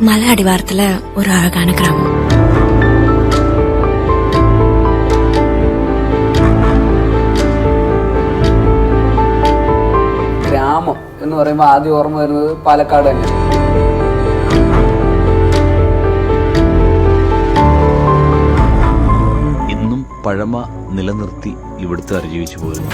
மலை அடிவாரத்துல ஒரு அழகான கிராமம் ഗ്രാമം എന്ന് പറയുമ്പോൾ ആദ്യം ഓർമ്മ വരുന്നത് പാലക്കാട് തന്നെയാണ് ഇന്നും പഴമ നിലനിർത്തി ഇവിടുത്തെ ജീവിച്ചു പോരുന്നു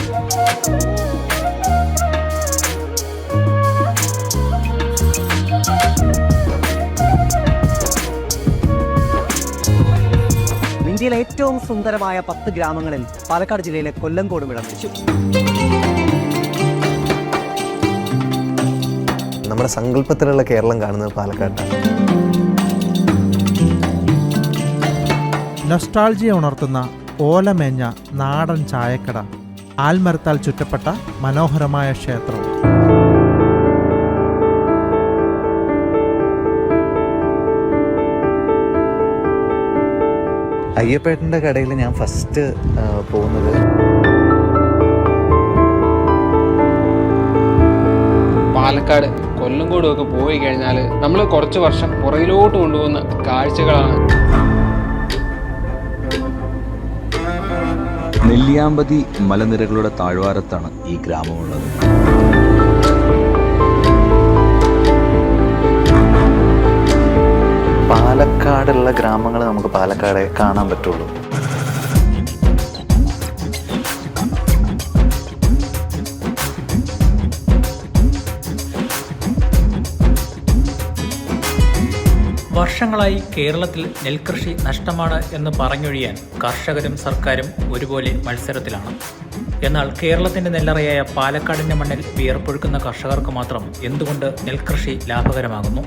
ഇന്ത്യയിലെ ഏറ്റവും സുന്ദരമായ പത്ത് ഗ്രാമങ്ങളിൽ പാലക്കാട് ജില്ലയിലെ കൊല്ലങ്കോടും ഇടം വെച്ചു. നമ്മുടെ സങ്കല്പത്തിലുള്ള കേരളം കാണുന്നത് പാലക്കാട്ടാണ്. നൊസ്റ്റാൾജിയ ഉണർത്തുന്ന ഓലമേഞ്ഞ നാടൻ ചായക്കട ആൽമരത്താൽ ചുറ്റപ്പെട്ട മനോഹരമായ ക്ഷേത്രം. അയ്യപ്പേട്ടന്റെ കടയിൽ ഞാൻ ഫസ്റ്റ് പോകുന്നത്. പാലക്കാട് കൊല്ലംകോടും ഒക്കെ പോയി കഴിഞ്ഞാൽ നമ്മൾ കുറച്ച് വർഷം പുറകിലോട്ട് കൊണ്ടുപോകുന്ന കാഴ്ചകളാണ്. നെല്ലിയാമ്പതി മലനിരകളുടെ താഴ്വാരത്താണ് ഈ ഗ്രാമമുള്ളത്. പാലക്കാടുള്ള ഗ്രാമങ്ങൾ നമുക്ക് പാലക്കാട് കാണാൻ പറ്റുള്ളൂ. വർഷങ്ങളായി കേരളത്തിൽ നെൽകൃഷി നഷ്ടമാണ് എന്ന് പറഞ്ഞൊഴിയാൻ കർഷകരും സർക്കാരും ഒരുപോലെ മത്സരത്തിലാണ്. എന്നാൽ കേരളത്തിന്റെ നെല്ലറയായ പാലക്കാടിന്റെ മണ്ണിൽ വിയർപ്പൊഴുക്കുന്ന കർഷകർക്ക് മാത്രം എന്തുകൊണ്ട് നെൽകൃഷി ലാഭകരമാകുന്നു?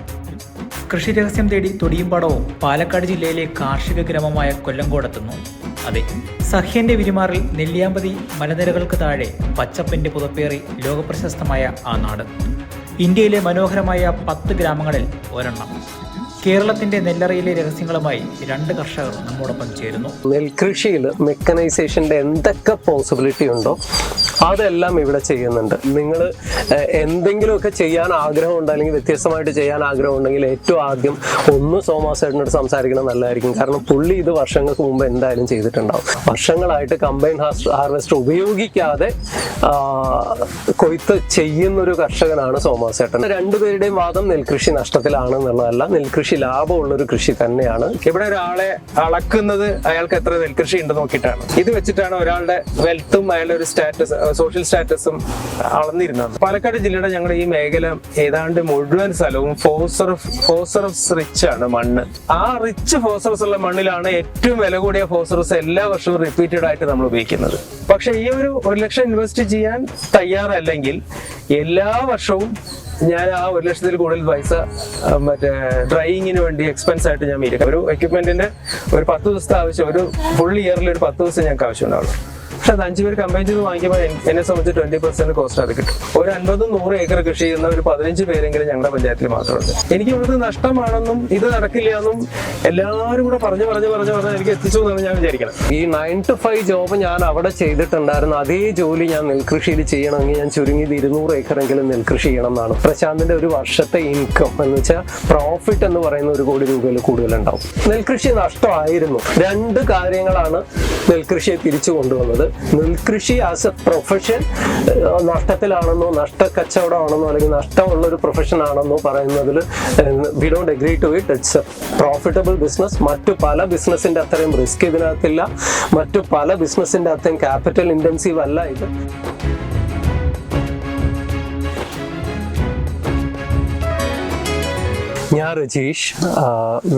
കൃഷി രഹസ്യം തേടി തൊടിയുംപാടവും പാലക്കാട് ജില്ലയിലെ കാർഷിക ഗ്രാമമായ കൊല്ലങ്കോടെത്തുന്നു അതെ സഹ്യന്റെ വിരിമാറിൽ നെല്ലിയാമ്പതി മലനിരകൾക്ക് താഴെ പച്ചപ്പിന്റെ പുതപ്പേറി ലോകപ്രശസ്തമായ ആ നാട്. ഇന്ത്യയിലെ മനോഹരമായ പത്ത് ഗ്രാമങ്ങളിൽ ഒരെണ്ണം. കേരളത്തിന്റെ നെല്ലറയിലെ രഹസ്യങ്ങളുമായി രണ്ട് കർഷകർ നമ്മോടൊപ്പം ചേരുന്നു. നെൽകൃഷിയിൽ മെക്കനൈസേഷന്റെ എന്തൊക്കെ പോസിബിലിറ്റി ഉണ്ടോ? അതെല്ലാം ഇവിടെ ചെയ്യുന്നുണ്ട്. നിങ്ങൾ എന്തെങ്കിലുമൊക്കെ ചെയ്യാൻ ആഗ്രഹമുണ്ട് അല്ലെങ്കിൽ വ്യത്യസ്തമായിട്ട് ചെയ്യാൻ ആഗ്രഹം ഉണ്ടെങ്കിൽ ഏറ്റവും ആദ്യം ഒന്ന് സോമാസേട്ടനോട് സംസാരിക്കണം നല്ലതായിരിക്കും. കാരണം പുള്ളി ഇത് വർഷങ്ങൾക്ക് മുമ്പ് എന്തായാലും ചെയ്തിട്ടുണ്ടാവും. വർഷങ്ങളായിട്ട് കമ്പൈൻ ഹാർവെസ്റ്റർ ഉപയോഗിക്കാതെ കൊയ്ത്ത് ചെയ്യുന്നൊരു കർഷകനാണ് സോമാസേട്ടൻ. രണ്ടുപേരുടെയും വാദം നെൽകൃഷി നഷ്ടത്തിലാണ് എന്നുള്ളതല്ല നെൽകൃഷി ലാഭമുള്ള ഒരു കൃഷി തന്നെയാണ്. ഇവിടെ ഒരാളെ അളക്കുന്നത് അയാൾക്ക് എത്ര നെൽകൃഷി ഉണ്ട് നോക്കിയിട്ടാണ്. ഇത് വെച്ചിട്ടാണ് ഒരാളുടെ വെൽത്തും അയാളുടെ ഒരു സ്റ്റാറ്റസ് സോഷ്യൽ സ്റ്റാറ്റസും അളന്നിരുന്നത്. പാലക്കാട് ജില്ലയുടെ ഞങ്ങളുടെ ഈ മേഖല ഏതാണ്ട് മുഴുവൻ സ്ഥലവും ഫോസറസ് ഫോസറസ് റിച്ച് ആണ് മണ്ണ്. ആ റിച്ച് ഫോസറസ് ഉള്ള മണ്ണിലാണ് ഏറ്റവും വില കൂടിയ ഫോസറസ് എല്ലാ വർഷവും റിപ്പീറ്റഡ് ആയിട്ട് നമ്മൾ ഉപയോഗിക്കുന്നത്. പക്ഷെ ഈ ഒരു ഒരു ലക്ഷം ഇൻവെസ്റ്റ് ചെയ്യാൻ തയ്യാറല്ലെങ്കിൽ എല്ലാ വർഷവും ഞാൻ ആ ഒരു ലക്ഷത്തിൽ കൂടുതൽ പൈസ മറ്റേ ഡ്രൈയിങ്ങിന് വേണ്ടി എക്സ്പെൻസ് ആയിട്ട് ഞാൻ മീരിക്കും ഒരു എക്യുപ്മെന്റിന്റെ ഒരു പത്ത് ദിവസത്തെ ആവശ്യം ഒരു ഫുൾ ഇയറിൽ ഒരു പത്ത് ദിവസം ഞങ്ങൾക്ക് ആവശ്യമുണ്ടാവുള്ളൂ. പക്ഷെ അത് അഞ്ചു പേര് കമ്പൈൻ ചെയ്ത് വാങ്ങിക്കുമ്പോൾ എന്നെ സംബന്ധിച്ച് ട്വന്റി പെർസെന്റ് കോസ്റ്റ് അത് കിട്ടും. ഒരു അൻപതും നൂറ് ഏക്കർ കൃഷി ചെയ്യുന്ന ഒരു പതിനഞ്ച് പേരെങ്കിലും ഞങ്ങളുടെ പഞ്ചായത്തിൽ മാത്രമുണ്ട്. എനിക്ക് ഇവിടുത്തെ നഷ്ടമാണെന്നും ഇത് നടക്കില്ല എന്നും എല്ലാവരും കൂടെ പറഞ്ഞു പറഞ്ഞു പറഞ്ഞു പറഞ്ഞ് എനിക്ക് എത്തിച്ചു എന്നാണ് ഞാൻ വിചാരിക്കണം. ഈ നയൻ ടു ഫൈവ് ജോബ് ഞാൻ അവിടെ ചെയ്തിട്ടുണ്ടായിരുന്നു. അതേ ജോലി ഞാൻ നെൽകൃഷിയിൽ ചെയ്യണമെങ്കിൽ ഞാൻ ചുരുങ്ങിയത് ഇരുന്നൂറ് ഏക്കറെങ്കിലും നെൽകൃഷി ചെയ്യണം എന്നാണ് പ്രശാന്തിന്റെ ഒരു വർഷത്തെ ഇൻകം എന്ന് വെച്ചാൽ പ്രോഫിറ്റ് എന്ന് പറയുന്ന ഒരു കോടി രൂപയിൽ കൂടുതലുണ്ടാവും. നെൽകൃഷി നഷ്ടമായിരുന്നു. രണ്ട് കാര്യങ്ങളാണ് നെൽകൃഷിയെ തിരിച്ചു കൊണ്ടുവന്നത്. നെൽകൃഷി ആസ് എ പ്രൊഫഷൻ നഷ്ടത്തിലാണെന്നോ നഷ്ട കച്ചവടമാണെന്നോ അല്ലെങ്കിൽ നഷ്ടമുള്ള ഒരു പ്രൊഫഷൻ ആണെന്നോ പറയുന്നതിൽ we don't agree to it it's a profitable business മറ്റു പല ബിസിനസിന്റെ അത്രയും റിസ്ക് ഇതിനകത്തില്ല. മറ്റു പല ബിസിനസിന്റെ അത്രയും ക്യാപിറ്റൽ ഇന്റൻസീവ് അല്ല ഇത്. ഞാൻ രജീഷ്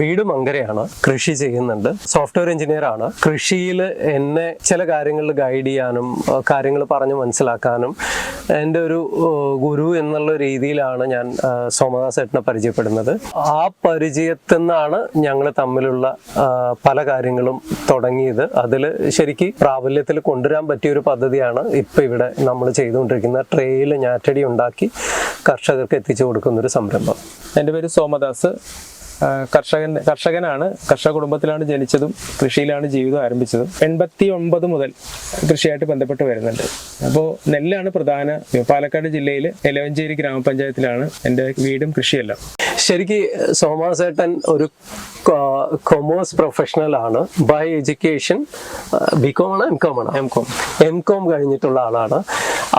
വീട് മങ്കരയാണ് കൃഷി ചെയ്യുന്നുണ്ട്. സോഫ്റ്റ്വെയർ എഞ്ചിനീയർ ആണ്. കൃഷിയിൽ എന്നെ ചില കാര്യങ്ങളിൽ ഗൈഡ് ചെയ്യാനും കാര്യങ്ങൾ പറഞ്ഞ് മനസ്സിലാക്കാനും എന്റെ ഒരു ഗുരു എന്നുള്ള രീതിയിലാണ് ഞാൻ സോമദാസ് ഏട്ടനെ പരിചയപ്പെടുന്നത്. ആ പരിചയത്തിൽ നിന്നാണ് ഞങ്ങൾ തമ്മിലുള്ള പല കാര്യങ്ങളും തുടങ്ങിയത്. അതിൽ ശരിക്ക് പ്രാബല്യത്തിൽ കൊണ്ടുവരാൻ പറ്റിയ ഒരു പദ്ധതിയാണ് ഇപ്പം ഇവിടെ നമ്മൾ ചെയ്തുകൊണ്ടിരിക്കുന്ന ട്രെയിൽ ഞാറ്റടി ഉണ്ടാക്കി കർഷകർക്ക് എത്തിച്ചു കൊടുക്കുന്ന ഒരു സംരംഭം. എന്റെ പേര് സോമദാസ്. ആ, കർഷകൻ കർഷകനാണ് കർഷക കുടുംബത്തിലാണ് ജനിച്ചതും കൃഷിയിലാണ് ജീവിതം ആരംഭിച്ചതും. എൺപത്തി ഒമ്പത് മുതൽ കൃഷിയായിട്ട് ബന്ധപ്പെട്ട് വരുന്നുണ്ട്. അപ്പോൾ നെല്ലാണ് പ്രധാന പാലക്കാട് ജില്ലയിൽ എലവഞ്ചേരി ഗ്രാമപഞ്ചായത്തിലാണ് എന്റെ വീടും കൃഷിയെല്ലാം. ശരിക്ക് സോമാസേട്ടൻ ഒരു കൊമേഴ്സ് പ്രൊഫഷണൽ ആണ്. ബൈ എഡ്യൂക്കേഷൻ ബികോം ആണ് എം കോം ആണ്. M Com. എം കോം കഴിഞ്ഞിട്ടുള്ള ആളാണ്.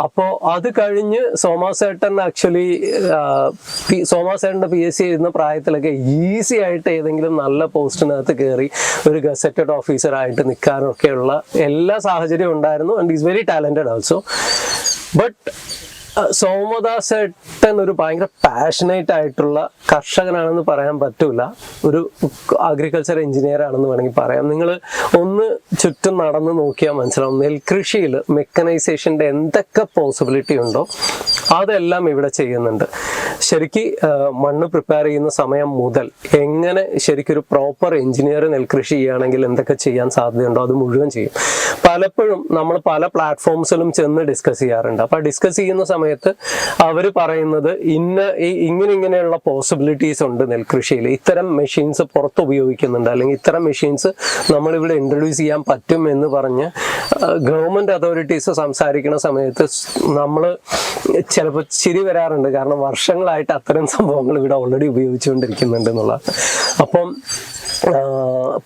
അപ്പോൾ അത് കഴിഞ്ഞ് സോമാസേട്ടൻ ആക്ച്വലി സോമാസേട്ടന്റെ പി എസ് സി എഴുതുന്ന പ്രായത്തിലൊക്കെ ഈസി ആയിട്ട് ഏതെങ്കിലും നല്ല പോസ്റ്റിനകത്ത് കയറി ഒരു ഗസറ്റഡ് ഓഫീസറായിട്ട് നിൽക്കാനൊക്കെയുള്ള എല്ലാ സാഹചര്യവും ഉണ്ടായിരുന്നു. And is very talented also but Somadas ഏട്ടൻ ഒരു ഭയങ്കര പാഷനേറ്റ് ആയിട്ടുള്ള കർഷകനാണെന്ന് പറയാൻ പറ്റൂല. ഒരു അഗ്രികൾച്ചർ എഞ്ചിനീയർ ആണെന്ന് വേണമെങ്കിൽ പറയാം. നിങ്ങൾ ഒന്ന് ചുറ്റും നടന്ന് നോക്കിയാൽ മനസ്സിലാവും. നെൽകൃഷിയിൽ മെക്കനൈസേഷന്റെ എന്തൊക്കെ പോസിബിലിറ്റി ഉണ്ടോ അതെല്ലാം ഇവിടെ ചെയ്യുന്നുണ്ട്. ശരിക്ക് മണ്ണ് പ്രിപ്പയർ ചെയ്യുന്ന സമയം മുതൽ എങ്ങനെ ശരിക്കൊരു പ്രോപ്പർ എഞ്ചിനീയർ നെൽകൃഷി ചെയ്യുകയാണെങ്കിൽ എന്തൊക്കെ ചെയ്യാൻ സാധ്യതയുണ്ടോ അത് മുഴുവൻ ചെയ്യും. പലപ്പോഴും നമ്മൾ പല പ്ലാറ്റ്ഫോംസിലും ചെന്ന് ഡിസ്കസ് ചെയ്യാറുണ്ട്. അപ്പോൾ ഡിസ്കസ് ചെയ്യുന്ന സമയത്ത് അവർ പറയുന്നത് ഇന്ന ഈ ഇങ്ങനെ ഇങ്ങനെയുള്ള പോസിബിലിറ്റീസ് ഉണ്ട് നെൽകൃഷിയിൽ. ഇത്തരം മെഷീൻസ് പുറത്ത് ഉപയോഗിക്കുന്നുണ്ട്. അല്ലെങ്കിൽ ഇത്തരം മെഷീൻസ് നമ്മളിവിടെ ഇൻട്രൊഡ്യൂസ് ചെയ്യാൻ പറ്റും എന്ന് പറഞ്ഞ് ഗവൺമെന്റ് അതോറിറ്റീസ് സംസാരിക്കുന്ന സമയത്ത് നമ്മൾ ചിലപ്പോൾ ചിരി വരാറുണ്ട്. കാരണം വർഷങ്ങളായിട്ട് അത്തരം സംഭവങ്ങൾ ഇവിടെ ഓൾറെഡി ഉപയോഗിച്ചുകൊണ്ടിരിക്കുന്നുണ്ട് എന്നുള്ളത് അപ്പം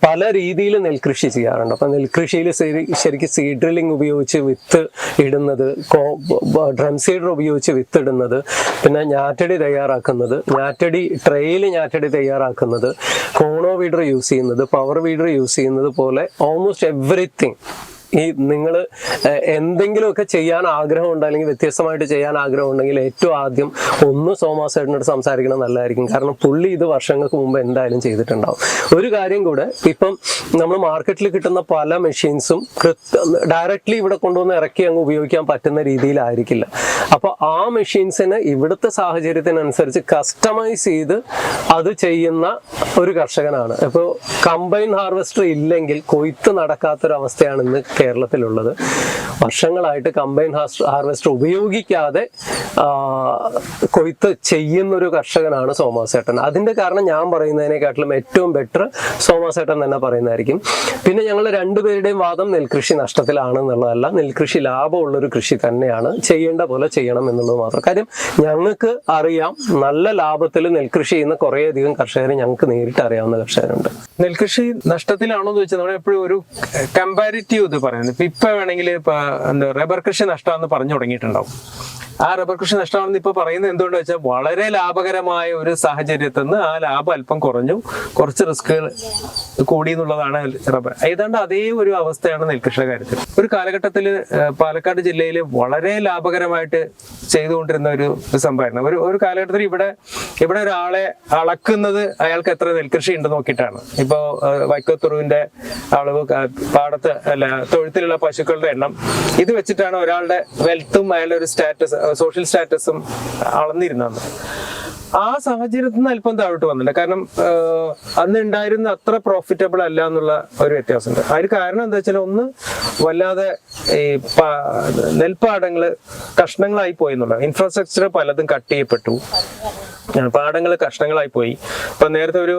പല രീതിയിൽ നെൽകൃഷി ചെയ്യാറുണ്ട്. അപ്പം നെൽകൃഷിയിൽ ശരിക്കും സീഡ് ഡ്രില്ലിംഗ് ഉപയോഗിച്ച് വിത്ത് ഇടുന്നത് ഡ്രം സീഡർ ഉപയോഗിച്ച് വിത്തിടുന്നത് പിന്നെ ഞാറ്റടി തയ്യാറാക്കുന്നത് ഞാറ്റടി ട്രെയിൽ ഞാറ്റടി തയ്യാറാക്കുന്നത് കോണോ വീഡർ യൂസ് ചെയ്യുന്നത് പവർ വീഡർ യൂസ് ചെയ്യുന്നത് പോലെ ഓൾമോസ്റ്റ് എവറിത്തിങ് ഈ നിങ്ങൾ എന്തെങ്കിലുമൊക്കെ ചെയ്യാൻ ആഗ്രഹമുണ്ട് അല്ലെങ്കിൽ വ്യത്യസ്തമായിട്ട് ചെയ്യാൻ ആഗ്രഹം ഉണ്ടെങ്കിൽ ഏറ്റവും ആദ്യം ഒന്ന് സോമാസേട്ടനോട് സംസാരിക്കണം നല്ലതായിരിക്കും. കാരണം പുള്ളി ഇത് വർഷങ്ങൾക്ക് മുമ്പ് എന്തായാലും ചെയ്തിട്ടുണ്ടാവും. ഒരു കാര്യം കൂടെ ഇപ്പം നമ്മൾ മാർക്കറ്റിൽ കിട്ടുന്ന പല മെഷീൻസും ഡയറക്റ്റ്ലി ഇവിടെ കൊണ്ടുവന്ന് ഇറക്കി അങ്ങ് ഉപയോഗിക്കാൻ പറ്റുന്ന രീതിയിലായിരിക്കില്ല. അപ്പോൾ ആ മെഷീൻസിന് ഇവിടുത്തെ സാഹചര്യത്തിനനുസരിച്ച് കസ്റ്റമൈസ് ചെയ്ത് അത് ചെയ്യുന്ന ഒരു കർഷകനാണ്. ഇപ്പോൾ കമ്പൈൻ ഹാർവെസ്റ്റർ ഇല്ലെങ്കിൽ കൊയ്ത്ത് നടക്കാത്തൊരവസ്ഥയാണ് ഇന്ന് കേരളത്തിലുള്ളത്. വർഷങ്ങളായിട്ട് കമ്പൈൻ ഹാർവെസ്റ്റർ ഉപയോഗിക്കാതെ കൊയ്ത്ത് ചെയ്യുന്നൊരു കർഷകനാണ് സോമാസേട്ടൻ. അതിന്റെ കാരണം ഞാൻ പറയുന്നതിനെക്കാട്ടിലും ഏറ്റവും ബെറ്റർ സോമാസേട്ടൻ തന്നെ പറയുന്നതായിരിക്കും. പിന്നെ ഞങ്ങൾ രണ്ടുപേരുടെയും വാദം നെൽകൃഷി നഷ്ടത്തിലാണ് എന്നുള്ളതല്ല നെൽകൃഷി ലാഭമുള്ളൊരു കൃഷി തന്നെയാണ്. ചെയ്യേണ്ട പോലെ ചെയ്യണം എന്നുള്ളത് മാത്രം. കാര്യം ഞങ്ങൾക്ക് അറിയാം നല്ല ലാഭത്തിൽ നെൽകൃഷി ചെയ്യുന്ന കുറേയധികം കർഷകരെ ഞങ്ങൾക്ക് നേരിട്ട് അറിയാവുന്ന കർഷകരുണ്ട്. നെൽകൃഷി നഷ്ടത്തിലാണോ എന്ന് ചോദിച്ചാൽ നമ്മൾ എപ്പോഴും ഒരു കമ്പാരിറ്റീവ് ഇത് പറയുന്നത്. ഇപ്പൊ വേണമെങ്കിൽ ഇപ്പൊ എന്താ റബ്ബർ കൃഷി നഷ്ടമാണെന്ന് പറഞ്ഞു തുടങ്ങിയിട്ടുണ്ടാവും. ആ റബ്ബർ കൃഷി നഷ്ടമാണെന്ന് ഇപ്പൊ പറയുന്നത് എന്തുകൊണ്ട് വെച്ചാൽ വളരെ ലാഭകരമായ ഒരു സാഹചര്യത്തിൽ നിന്ന് ആ ലാഭം അല്പം കുറഞ്ഞു. കുറച്ച് റിസ്കുകൾ കൂടി എന്നുള്ളതാണ് റബ്ബർ. ഏതാണ്ട് അതേ ഒരു അവസ്ഥയാണ് നെൽകൃഷിയുടെ കാര്യത്തിൽ. ഒരു കാലഘട്ടത്തിൽ പാലക്കാട് ജില്ലയിൽ വളരെ ലാഭകരമായിട്ട് ചെയ്തുകൊണ്ടിരുന്ന ഒരു സംഭവമായിരുന്നു. ഒരു ഒരു കാലഘട്ടത്തിൽ ഇവിടെ ഇവിടെ ഒരാളെ അളക്കുന്നത് അയാൾക്ക് എത്ര നെൽകൃഷി ഉണ്ട് നോക്കിയിട്ടാണ്. ഇപ്പോ വൈക്കത്തുറുവിന്റെ അളവ് പാടത്ത് അല്ല തൊഴുത്തിലുള്ള പശുക്കളുടെ എണ്ണം ഇത് വെച്ചിട്ടാണ് ഒരാളുടെ വെൽത്തും അയാളുടെ ഒരു സ്റ്റാറ്റസ് സോഷ്യൽ സ്റ്റാറ്റസും അളന്നിരുന്നത് ആ സാഹചര്യത്തിൽ നിന്ന് അല്പം താഴോട്ട് വന്നിട്ടുണ്ട്. കാരണം അന്ന് ഉണ്ടായിരുന്ന അത്ര പ്രോഫിറ്റബിൾ അല്ല എന്നുള്ള ഒരു വ്യത്യാസമുണ്ട്. അതിന് കാരണം എന്താ വെച്ചാൽ ഒന്ന് വല്ലാതെ ഈ നെൽപ്പാടങ്ങൾ കഷ്ണങ്ങളായി പോയി എന്നുള്ളത് ഇൻഫ്രാസ്ട്രക്ചർ പലതും കട്ട് ചെയ്യപ്പെട്ടു. പാടങ്ങൾ കഷ്ണങ്ങളായി പോയി. ഇപ്പൊ നേരത്തെ ഒരു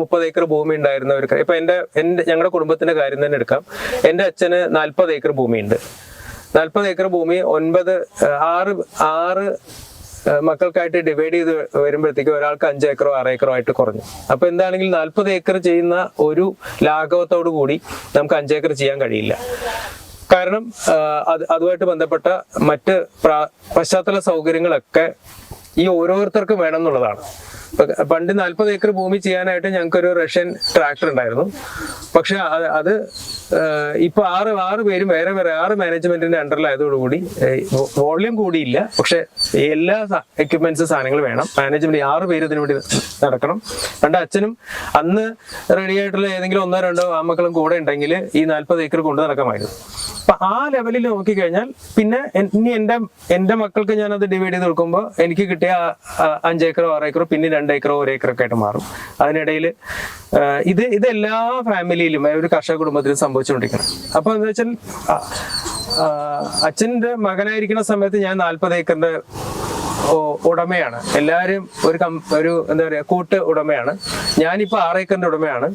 മുപ്പത് ഏക്കർ ഭൂമി ഉണ്ടായിരുന്ന ഒരു ഇപ്പൊ എന്റെ എന്റെ ഞങ്ങളുടെ കുടുംബത്തിന്റെ കാര്യം തന്നെ എടുക്കാം. എന്റെ അച്ഛന് നാൽപ്പത് ഏക്കർ ഭൂമിയുണ്ട്. നാൽപ്പത് ഏക്കർ ഭൂമി ഒൻപത് ആറ് ആറ് മക്കൾക്കായിട്ട് ഡിവൈഡ് ചെയ്ത് വരുമ്പോഴത്തേക്ക് ഒരാൾക്ക് അഞ്ച് ഏക്കറോ ആറ് ഏക്കറോ ആയിട്ട് കുറഞ്ഞു. അപ്പൊ എന്താണെങ്കിൽ നാൽപ്പത് ഏക്കർ ചെയ്യുന്ന ഒരു ലാഘവത്തോടു കൂടി നമുക്ക് അഞ്ച് ഏക്കർ ചെയ്യാൻ കഴിയില്ല. കാരണം അത് അതുമായിട്ട് ബന്ധപ്പെട്ട മറ്റ് പശ്ചാത്തല സൗകര്യങ്ങളൊക്കെ ഈ ഓരോരുത്തർക്കും വേണം എന്നുള്ളതാണ്. പണ്ട് നാൽപ്പത് ഏക്കർ ഭൂമി ചെയ്യാനായിട്ട് ഞങ്ങൾക്കൊരു റഷ്യൻ ട്രാക്ടർ ഉണ്ടായിരുന്നു. പക്ഷെ അത് ഇപ്പൊ ആറ് ആറ് പേരും വേറെ വേറെ ആറ് മാനേജ്മെന്റിന്റെ അണ്ടറിലായതോടുകൂടി വോളിയം കൂടിയില്ല. പക്ഷെ എല്ലാ എക്യുപ്മെന്റ്സ് സാധനങ്ങൾ വേണം. മാനേജ്മെന്റ് ആറ് പേര് ഇതിനു വേണ്ടി നടക്കണം. രണ്ട് അച്ഛനും അന്ന് റെഡി ആയിട്ടുള്ള ഏതെങ്കിലും ഒന്നോ രണ്ടോ ആമക്കളും കൂടെ ഉണ്ടെങ്കിൽ ഈ നാൽപ്പത് ഏക്കർ കൊണ്ടു നടക്കാമായിരുന്നു. അപ്പൊ ആ ലെവലിൽ നോക്കിക്കഴിഞ്ഞാൽ പിന്നെ ഇനി എന്റെ എന്റെ മക്കൾക്ക് ഞാൻ അത് ഡിവൈഡ് ചെയ്ത് കൊടുക്കുമ്പോൾ എനിക്ക് കിട്ടിയ അഞ്ചേക്കറോ ഏക്കറോ പിന്നെ രണ്ട് ഏക്കറോ ഒരു ഏക്കറൊക്കെ ആയിട്ട് മാറും. അതിനിടയിൽ ഇത് ഇത് എല്ലാ ഫാമിലിയിലും ഒരു കർഷക കുടുംബത്തിലും സംഭവിച്ചുകൊണ്ടിരിക്കണം. അപ്പൊ എന്താ വെച്ചാൽ അച്ഛന്റെ മകനായിരിക്കുന്ന സമയത്ത് ഞാൻ നാൽപ്പത് ഏക്കറിന്റെ ഉടമയാണ്. എല്ലാവരും ഒരു കം ഒരു എന്താ പറയാ കൂട്ട് ഉടമയാണ്. ഞാനിപ്പോ ആറേക്കറിന്റെ ഉടമയാണ്.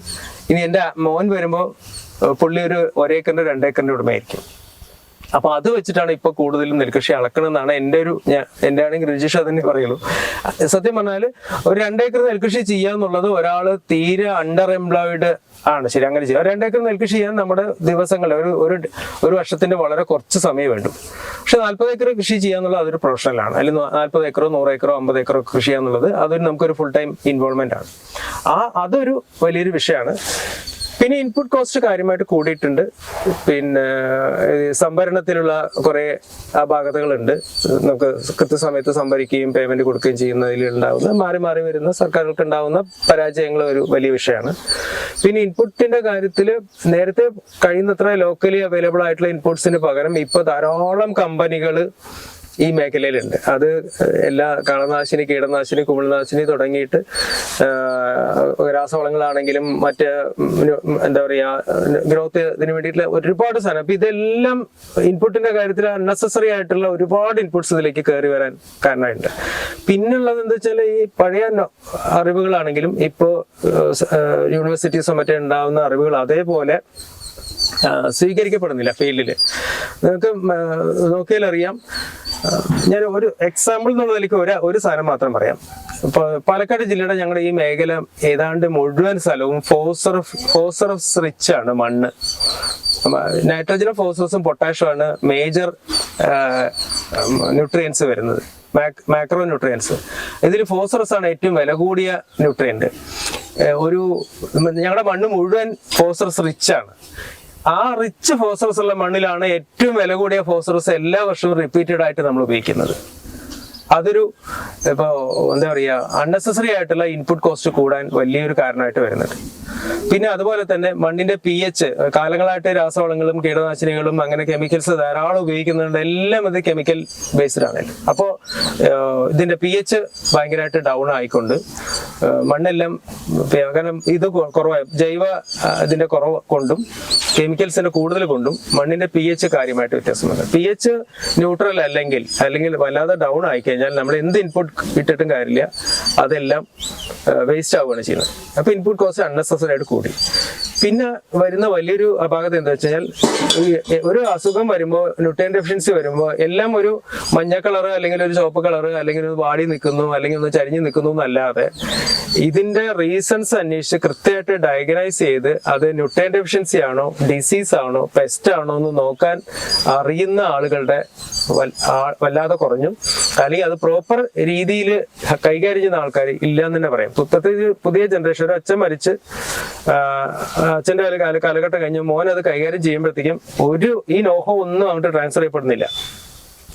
ഇനി എന്റെ മോൻ വരുമ്പോ ഏഹ് പുള്ളി ഒരു ഒരേക്കറിന്റെ രണ്ടേക്കറിന്റെ ഉടമയായിരിക്കും. അപ്പൊ അത് വെച്ചിട്ടാണ് ഇപ്പൊ കൂടുതലും നെൽകൃഷി അളക്കണമെന്നാണ് എന്റെ ഒരു ഞാൻ എന്റെ ആണെങ്കിൽ രജിഷ തന്നെ പറയുള്ളൂ. സത്യം പറഞ്ഞാൽ ഒരു രണ്ടേക്കർ നെൽകൃഷി ചെയ്യാന്നുള്ളത് ഒരാൾ തീരെ അണ്ടർ എംപ്ലോയിഡ് ആണ്. ശരി അങ്ങനെ ചെയ്യാം. രണ്ടേക്കർ നെൽകൃഷി ചെയ്യാൻ നമ്മുടെ ദിവസങ്ങൾ ഒരു ഒരു വർഷത്തിന്റെ വളരെ കുറച്ച് സമയം വേണ്ടു. പക്ഷെ നാല്പത് ഏക്കർ കൃഷി ചെയ്യാന്നുള്ളത് അതൊരു പ്രൊഫഷണലാണ്. അല്ലെങ്കിൽ നാല്പത് ഏക്കറോ നൂറ് ഏക്കറോ അമ്പത് ഏക്കറോ കൃഷി ചെയ്യാന്നുള്ളത് അതൊരു നമുക്കൊരു ഫുൾ ടൈം ഇൻവോൾവ്മെന്റ് ആണ്. ആ അതൊരു വലിയൊരു വിഷയമാണ്. പിന്നെ ഇൻപുട്ട് കോസ്റ്റ് കാര്യമായിട്ട് കൂടിയിട്ടുണ്ട്. പിന്നെ സംഭരണത്തിലുള്ള കുറെ അപാകതകളുണ്ട് നമുക്ക് കൃത്യസമയത്ത് സംഭരിക്കുകയും പേയ്മെന്റ് കൊടുക്കുകയും ചെയ്യുന്നതിൽ ഉണ്ടാവുന്ന മാറി മാറി വരുന്ന സർക്കാരുകൾക്ക് ഉണ്ടാവുന്ന പരാജയങ്ങൾ ഒരു വലിയ വിഷയമാണ്. പിന്നെ ഇൻപുട്ടിന്റെ കാര്യത്തിൽ നേരത്തെ കഴിയുന്നത്ര ലോക്കലി അവൈലബിൾ ആയിട്ടുള്ള ഇൻപുട്സിന് പകരം ഇപ്പൊ ധാരാളം കമ്പനികൾ ഈ മേഖലയിലുണ്ട്. അത് എല്ലാ കളനാശിനി കീടനാശിനി കുമിൾനാശിനി തുടങ്ങിയിട്ട് രാസവളങ്ങളാണെങ്കിലും മറ്റ് എന്താ പറയാ ഗ്രോത്ത് ഇതിന് വേണ്ടിയിട്ടുള്ള ഒരുപാട് സാധനം. അപ്പൊ ഇതെല്ലാം ഇൻപുട്ടിന്റെ കാര്യത്തിൽ അൺനെസസറി ആയിട്ടുള്ള ഒരുപാട് ഇൻപുട്സ് ഇതിലേക്ക് കയറി വരാൻ കാരണമായിട്ടുണ്ട് പിന്നുള്ളത് എന്താ വെച്ചാൽ ഈ പഴയ അറിവുകളാണെങ്കിലും ഇപ്പോ യൂണിവേഴ്സിറ്റീസോ മറ്റേ ഉണ്ടാവുന്ന അറിവുകൾ അതേപോലെ സ്വീകരിക്കപ്പെടുന്നില്ല ഫീൽഡിൽ നിങ്ങൾക്ക് നോക്കിയാൽ അറിയാം ഞാൻ ഒരു എക്സാമ്പിൾ എന്നുള്ള നിലയ്ക്ക് ഒരു ഒരു സാധനം മാത്രം പറയാം. ഇപ്പൊ പാലക്കാട് ജില്ലയുടെ ഞങ്ങളുടെ ഈ മേഖല ഏതാണ്ട് മുഴുവൻ സ്ഥലവും ഫോസർ ഓഫ് റിച്ച് ആണ് മണ്ണ്. നൈട്രജനും ഫോസ്ഫറസും പൊട്ടാഷ്യം മേജർ ന്യൂട്രിയൻസ് വരുന്നത്. മാക്രോ ന്യൂട്രിയൻസ് ഇതിൽ ഫോസ്ഫറസ് ആണ് ഏറ്റവും വില കൂടിയ ന്യൂട്രിയന്റ് ഒരു ഞങ്ങളുടെ മണ്ണ് മുഴുവൻ ഫോസ്ഫറസ് റിച്ച് ആണ്. ആ റിച്ച് ഫോസറസ് ഉള്ള മണ്ണിലാണ് ഏറ്റവും വില കൂടിയ ഫോസറസ് എല്ലാ വർഷവും റിപ്പീറ്റഡ് ആയിട്ട് നമ്മൾ ഉപയോഗിക്കുന്നത്. അതൊരു ഇപ്പോ എന്താ പറയാ അൺനെസസറി ആയിട്ടുള്ള ഇൻപുട്ട് കോസ്റ്റ് കൂടാൻ വലിയൊരു കാരണമായിട്ട് വരുന്നുണ്ട്. പിന്നെ അതുപോലെ തന്നെ മണ്ണിന്റെ പി എച്ച് കാലങ്ങളായിട്ട് രാസവളങ്ങളും കീടനാശിനികളും അങ്ങനെ കെമിക്കൽസ് ധാരാളം ഉപയോഗിക്കുന്നുണ്ട് എല്ലാം ഇത് കെമിക്കൽ ബേസ്ഡ് ആണ്. അപ്പോ ഇതിന്റെ പി എച്ച് ഭയങ്കരമായിട്ട് ഡൗൺ ആയിക്കൊണ്ട് മണ്ണെല്ലാം കാരണം ഇത് കുറവായി ജൈവ ഇതിന്റെ കുറവ് കൊണ്ടും കെമിക്കൽസിന്റെ കൂടുതൽ കൊണ്ടും മണ്ണിന്റെ പി എച്ച് കാര്യമായിട്ട് വ്യത്യാസമുണ്ട്. പി എച്ച് ന്യൂട്രൽ അല്ലെങ്കിൽ അല്ലെങ്കിൽ വല്ലാതെ ഡൗൺ ആയി കഴിഞ്ഞാൽ നമ്മൾ എന്ത് ഇൻപുട്ട് ഇട്ടിട്ടും കാര്യമില്ല. അതെല്ലാം വേസ്റ്റ് ആവുകയാണ് ചെയ്യുന്നത്. അപ്പൊ ഇൻപുട്ട് കോസ്റ്റ് അൺനെസസറി ആയിട്ട് കൂടി. പിന്നെ വരുന്ന വലിയൊരു അപാകത എന്താ വെച്ചാൽ ഒരു അസുഖം വരുമ്പോൾ ന്യൂട്രിയൻ ഡെഫിഷ്യൻസി വരുമ്പോൾ എല്ലാം ഒരു മഞ്ഞ കളർ അല്ലെങ്കിൽ ഒരു ചുവപ്പ് കളർ അല്ലെങ്കിൽ ഒരു വാടി നിൽക്കുന്നു അല്ലെങ്കിൽ ഒന്ന് ചരിഞ്ഞ് നിൽക്കുന്നു എന്നല്ലാതെ ഇതിന്റെ റീസൺസ് അന്വേഷിച്ച് കൃത്യമായിട്ട് ഡയഗ്നൈസ് ചെയ്ത് അത് ന്യൂട്രിയൻ ഡെഫിഷ്യൻസി ആണോ ഡിസീസ് ആണോ പെസ്റ്റ് ആണോ എന്ന് നോക്കാൻ അറിയുന്ന ആളുകളുടെ വല്ലാതെ കുറഞ്ഞു. അല്ലെങ്കിൽ അത് പ്രോപ്പർ രീതിയിൽ കൈകാര്യം ചെയ്യുന്ന ആൾക്കാർ ഇല്ല എന്ന് തന്നെ പറയാം. ഇപ്പത്തെ പുതിയ ജനറേഷൻ ഒരു അച്ഛൻ മരിച്ച് അച്ഛന്റെ ഒരു കാല- കാലഘട്ടം കഴിഞ്ഞ് മോൻ അത് കൈകാര്യം ചെയ്യുമ്പോഴത്തേക്കും ഒരു ഈ നോഹോ ഒന്നും അങ്ങോട്ട് ട്രാൻസ്ഫർ ചെയ്യപ്പെടുന്നില്ല.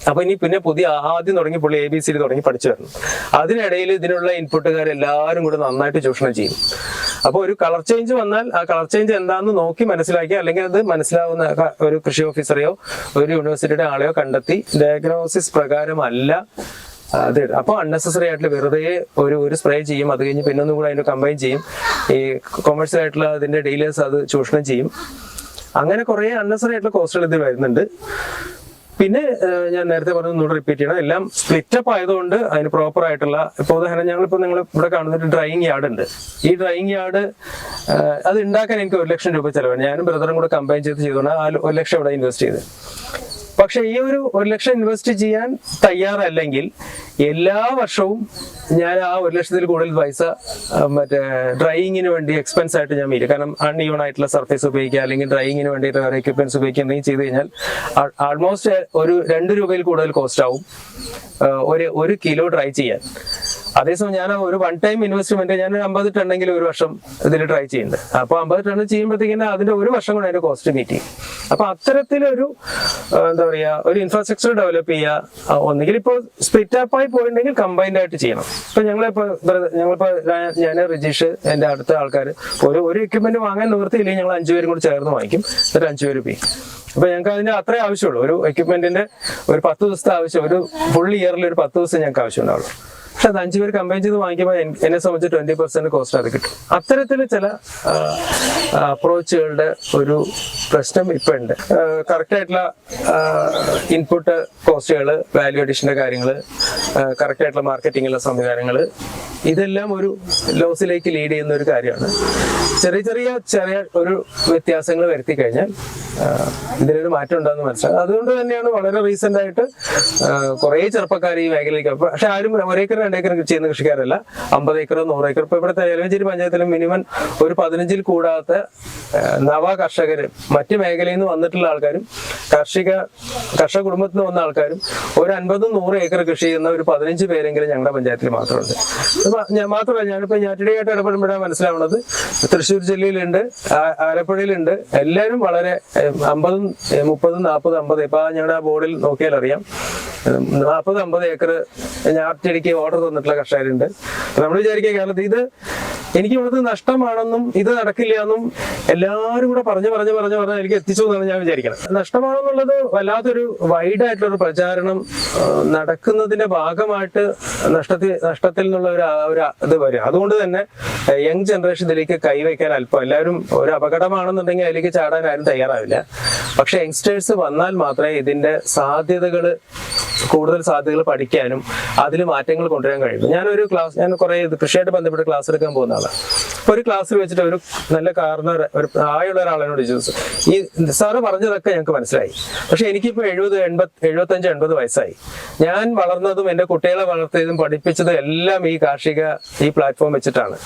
അപ്പൊ ഇനി പിന്നെ പുതിയ ആദ്യം തുടങ്ങി പുള്ളി എ ബി സി തുടങ്ങി പഠിച്ചു വരണം. അതിനിടയിൽ ഇതിനുള്ള ഇൻപുട്ടുകാർ എല്ലാവരും കൂടെ നന്നായിട്ട് ചൂഷണം ചെയ്യും. അപ്പൊ ഒരു കളർ ചേഞ്ച് വന്നാൽ ആ കളർ ചേഞ്ച് എന്താണെന്ന് നോക്കി മനസ്സിലാക്കി അല്ലെങ്കിൽ അത് മനസ്സിലാവുന്ന ഒരു കൃഷി ഓഫീസറെയോ ഒരു യൂണിവേഴ്സിറ്റിയുടെ ആളെയോ കണ്ടെത്തി ഡയഗ്നോസിസ് പ്രകാരമല്ല അത് അപ്പൊ അൺനെസസറി ആയിട്ടുള്ള വെറുതെ ഒരു ഒരു സ്പ്രേ ചെയ്യും അത് കഴിഞ്ഞ് പിന്നെ ഒന്നും കൂടെ അതിന്റെ കമ്പൈൻ ചെയ്യും. ഈ കൊമേഴ്സ്യൽ ആയിട്ടുള്ള അതിന്റെ ഡീലേഴ്സ് അത് ചൂഷണം ചെയ്യും. അങ്ങനെ കുറെ അൺനെസറി ആയിട്ടുള്ള കോസ്റ്റുകൾ ഇതിൽ വരുന്നുണ്ട്. പിന്നെ ഞാൻ നേരത്തെ പറഞ്ഞത് ഒന്നുകൂടെ റിപ്പീറ്റ് ചെയ്യണം. എല്ലാം സ്പ്ലിറ്റപ്പ് ആയതുകൊണ്ട് അതിന് പ്രോപ്പർ ആയിട്ടുള്ള ഇപ്പോൾ ഉദാഹരണം ഞങ്ങളിപ്പോൾ നിങ്ങൾ ഇവിടെ കാണുന്ന ഒരു ഡ്രൈയിങ് യാർഡ് ഉണ്ട്. ഈ ഡ്രൈയിങ് യാർഡ് അത് ഉണ്ടാക്കാൻ എനിക്ക് ഒരു ലക്ഷം രൂപ ചെലവാണ്. ഞാനും ബ്രദറും കൂടെ കമ്പൈൻ ചെയ്ത് ചെയ്തുകൊണ്ട് ആ ഒരു ലക്ഷം ഇവിടെ ഇൻവെസ്റ്റ് ചെയ്ത്. പക്ഷെ ഈ ഒരു ഒരു ലക്ഷം ഇൻവെസ്റ്റ് ചെയ്യാൻ തയ്യാറല്ലെങ്കിൽ എല്ലാ വർഷവും ഞാൻ ആ ഒരു ലക്ഷത്തിൽ കൂടുതൽ പൈസ മറ്റേ ഡ്രൈയിങ്ങിന് വേണ്ടി എക്സ്പെൻസ് ആയിട്ട് ഞാൻ മീരും കാരണം അൺഈവൺ ആയിട്ടുള്ള സർഫേസ് ഉപയോഗിക്കുക അല്ലെങ്കിൽ ഡ്രൈയിങ്ങിന് വേണ്ടിയിട്ട് വേറെ എക്യുപ്മെന്റ്സ് ഉപയോഗിക്കുക എന്തെങ്കിലും ചെയ്ത് കഴിഞ്ഞാൽ ആൾമോസ്റ്റ് ഒരു രണ്ട് രൂപയിൽ കൂടുതൽ കോസ്റ്റ് ആവും ഒരു ഒരു കിലോ ഡ്രൈ ചെയ്യാൻ. അതേസമയം ഞാൻ ഒരു വൺ ടൈം ഇൻവെസ്റ്റ്മെന്റ് ഞാൻ ഒരു അമ്പത് ടണ്ണെങ്കിൽ ഒരു വർഷം ഇതിൽ ട്രൈ ചെയ്യുന്നുണ്ട്. അപ്പൊ അമ്പത് ടൺ ചെയ്യുമ്പോഴത്തേക്കും അതിന്റെ ഒരു വർഷം കൂടെ അതിന്റെ കോസ്റ്റ് മീറ്റ് ചെയ്യും. അപ്പൊ അത്തരത്തിലൊരു എന്താ പറയാ ഒരു ഇൻഫ്രാസ്ട്രക്ചർ ഡെവലപ്പ് ചെയ്യുക ഒന്നുകിൽ ഇപ്പോൾ സ്പ്ലിറ്റ് അപ്പ് ആയി പോയിട്ടുണ്ടെങ്കിൽ കമ്പൈൻഡ് ആയിട്ട് ചെയ്യണം. ഇപ്പൊ ഞങ്ങളിപ്പോ ഞങ്ങളിപ്പോ ഞാൻ റിജീഷ് എന്റെ അടുത്ത ആൾക്കാർ ഒരു ഒരു എക്യുപ്മെന്റ് വാങ്ങാൻ നിവൃത്തിയില്ലെങ്കിൽ ഞങ്ങൾ അഞ്ചുപേരും കൂടി ചേർന്ന് വാങ്ങിക്കും. എന്നിട്ട് അഞ്ചു പേര് പോയി അപ്പൊ ഞങ്ങൾക്ക് അതിന്റെ അത്രേ ആവശ്യമുള്ളൂ. ഒരു എക്യുപ്മെന്റിന്റെ ഒരു പത്ത് ദിവസത്തെ ആവശ്യം ഒരു ഫുൾ ഇയറിൽ ഒരു പത്ത് ദിവസം ഞങ്ങൾക്ക് ആവശ്യമുണ്ടാവുള്ളൂ. പക്ഷെ അത് അഞ്ചു പേര് കമ്പൈൻ ചെയ്ത് വാങ്ങിക്കുമ്പോൾ എന്നെ സംബന്ധിച്ച് ട്വന്റി പെർസെന്റ് കോസ്റ്റ് അത് കിട്ടും. അത്തരത്തിൽ ചില അപ്രോച്ചുകളുടെ ഒരു പ്രശ്നം ഇപ്പൊ ഉണ്ട് കറക്റ്റ് ആയിട്ടുള്ള ഇൻപുട്ട് കോസ്റ്റുകൾ വാല്യൂ അഡീഷന്റെ കാര്യങ്ങൾ കറക്റ്റ് ആയിട്ടുള്ള മാർക്കറ്റിംഗിലുള്ള സംവിധാനങ്ങൾ ഇതെല്ലാം ഒരു ലോസിലേക്ക് ലീഡ് ചെയ്യുന്ന ഒരു കാര്യമാണ്. ചെറിയ ചെറിയ ചെറിയ ഒരു വ്യത്യാസങ്ങൾ വരുത്തി കഴിഞ്ഞാൽ ഇതിനൊരു മാറ്റം ഉണ്ടാകുന്ന മനസ്സിലാക്കാം അതുകൊണ്ട് തന്നെയാണ് വളരെ റീസെന്റ് ആയിട്ട് കുറെ ചെറുപ്പക്കാർ ഈ മേഖലയിലേക്ക് പക്ഷെ ആരും ഒരേക്കർ കൃഷി ചെയ്യുന്ന കൃഷിക്കാരല്ല. അമ്പത് ഏക്കർ നൂറ് ഏക്കർ ഇപ്പൊ ഇവിടുത്തെ എലവഞ്ചേരി പഞ്ചായത്തിൽ മിനിമം ഒരു പതിനഞ്ചിൽ കൂടാത്ത നവ കർഷകര് മറ്റു മേഖലയിൽ നിന്ന് വന്നിട്ടുള്ള ആൾക്കാരും കാർഷിക കർഷക കുടുംബത്തിൽ നിന്ന് വന്ന ആൾക്കാരും ഒരു അൻപതും നൂറ് ഏക്കർ കൃഷി ചെയ്യുന്ന ഒരു പതിനഞ്ച് പേരെങ്കിലും ഞങ്ങളുടെ പഞ്ചായത്തിൽ മാത്രമുണ്ട്. ഞാൻ മാത്രമല്ല ഞാനിപ്പോ ഞാറ്റിടയായിട്ട് ഇടപെടുമ്പോഴാണ് മനസ്സിലാവുന്നത് തൃശ്ശൂർ ജില്ലയിലുണ്ട് ആലപ്പുഴയിലുണ്ട്. എല്ലാവരും വളരെ അമ്പതും മുപ്പതും നാൽപ്പതും അമ്പത് ഇപ്പൊ ഞങ്ങളുടെ ബോർഡിൽ നോക്കിയാൽ അറിയാം നാൽപ്പത് അമ്പത് ഏക്കർ ഞാറ്റിടിക്ക് ഓർഡർ തന്നിട്ടുള്ള കർഷകരുണ്ട്. നമ്മൾ വിചാരിക്കുക കേരളത്തിൽ ഇത് എനിക്ക് ഇവിടുത്തെ നഷ്ടമാണെന്നും ഇത് നടക്കില്ല എന്നും എല്ലാവരും കൂടെ പറഞ്ഞു പറഞ്ഞു പറഞ്ഞു പറഞ്ഞ് എനിക്ക് എത്തിച്ചു എന്നാണ് ഞാൻ വിചാരിക്കുന്നത്. നഷ്ടമാണെന്നുള്ളത് വല്ലാത്തൊരു വൈഡ് ആയിട്ടുള്ള പ്രചാരണം നടക്കുന്നതിന്റെ ഭാഗമായിട്ട് നഷ്ടത്തിൽ നഷ്ടത്തിൽ നിന്നുള്ള ഒരു ഒരു ഇത് വരും അതുകൊണ്ട് തന്നെ യങ് ജനറേഷൻ ഇതിലേക്ക് കൈവയ്ക്കാൻ അല്പം എല്ലാവരും ഒരു അപകടമാണെന്നുണ്ടെങ്കിൽ അതിലേക്ക് ചാടാൻ ആരും തയ്യാറാവില്ല. പക്ഷെ യങ്സ്റ്റേഴ്സ് വന്നാൽ മാത്രമേ ഇതിന്റെ സാധ്യതകൾ കൂടുതൽ സാധ്യതകൾ പഠിക്കാനും അതിൽ മാറ്റങ്ങൾ കൊണ്ടുവരാൻ കഴിയുള്ളൂ ഞാനൊരു ക്ലാസ് ഞാൻ കുറെ കൃഷിയായിട്ട് ബന്ധപ്പെട്ട് ക്ലാസ് എടുക്കാൻ പോകുന്ന ആളാണ് അപ്പൊ ഒരു ക്ലാസ്സിൽ വെച്ചിട്ട് ഒരു നല്ല കാരണ ഒരു പ്രായമുള്ള ഒരാളിനോട് ചോദിച്ചു. ഈ സാറ് പറഞ്ഞതൊക്കെ ഞങ്ങൾക്ക് മനസ്സിലായി. പക്ഷെ എനിക്കിപ്പോ എഴുപത് എൺപത് എഴുപത്തഞ്ച് എൺപത് വയസ്സായി. ഞാൻ വളർന്നതും എന്റെ കുട്ടികളെ വളർത്തിയതും പഠിപ്പിച്ചതും എല്ലാം ഈ കാർഷിക ഈ പ്ലാറ്റ്ഫോം വെച്ചിട്ടാണ്.